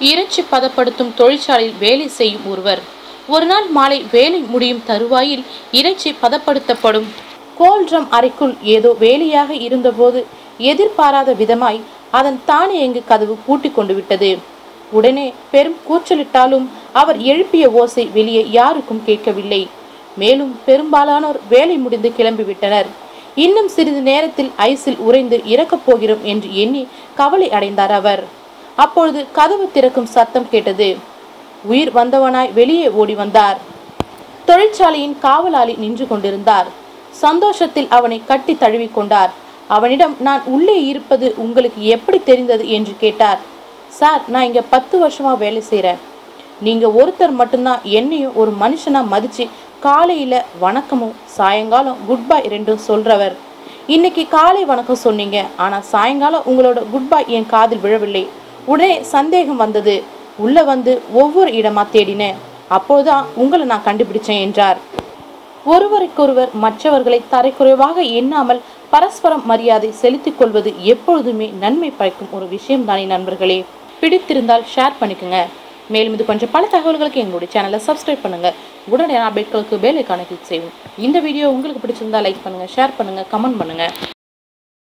இறைச்சி பதப்படுத்தும் தொழிற்சாலையில் வேலை செய்யும் ஒருவர். ஒரு நாள் மாலை வேலை முடியும் தருவாயில் இறைச்சி பதப்படுத்தப்படும். கோல்ட்ரம் அறைக்குள் ஏதோ வேலையாக இருந்தபோது எதிர்பாராத விதமாய் அதன் தானியங்கு கதவு பூட்டி கொண்டு விட்டது. உடனே பெரும் கூச்சலிட்டாலும் அவர் எழுப்பிய ஓசை வெளியே யாருக்கும் கேட்கவில்லை. மேலும் பெரும்பாலானோர் வேலை முடிந்து கிளம்பிவிட்டனர் இன்னும் சிறிது நேரத்தில் ஐஸில் உறைந்து இறக்கப் போகிறோம் என்று எண்ணி கவலை அடைந்தார் அவர். அப்பொழுது கதவு திறக்கும் சத்தம் கேட்டது. உயிர் வந்தவனாய் வெளியே ஓடி வந்தார். தொழிற்சாலையின் காவலாளி நின்று கொண்டிருந்தார். சந்தோஷத்தில் அவனை கட்டி தழுவி கொண்டார். அவனிடம் நான் உள்ளே இருப்பது உங்களுக்கு எப்படி தெரிந்தது? என்று கேட்டார். சார் நான் இங்கே பத்து வருஷமாக வேலை செய்கிறேன் நீங்கள் ஒருத்தர் மட்டும்தான் என்னையும் ஒரு மனுஷனாக மதித்து காலையில் வணக்கமும் சாயங்காலம் குட் பை ரெண்டும் சொல்கிறவர் இன்னைக்கு காலை வணக்கம் சொன்னீங்க. ஆனால் சாயங்காலம் உங்களோட குட் பை என் காதில் விழவில்லை. உடனே சந்தேகம் வந்தது. உள்ள வந்து ஒவ்வொரு இடமா தேடினேன். அப்போதான் உங்களை நான் கண்டுபிடிச்சேன் என்றார். ஒருவருக்கொருவர் மற்றவர்களை தரைக்குறைவாக எண்ணாமல் பரஸ்பரம் மரியாதை செலுத்திக் கொள்வது எப்பொழுதுமே நன்மை பயக்கும் ஒரு விஷயம் தானே நண்பர்களே. பிடித்திருந்தால் ஷேர் பண்ணிக்கோங்க. மேலும் இது கொஞ்சம் பல தகவல்களுக்கு எங்களுடைய சேனலை சப்ஸ்கிரைப் பண்ணுங்க. உடனே அப்டேட்களுக்கு பெல் ஐக்கானை கிளிக் செய்வோம் இந்த வீடியோ உங்களுக்கு பிடிச்சிருந்தா லைக் பண்ணுங்க ஷேர் பண்ணுங்க கமெண்ட் பண்ணுங்க.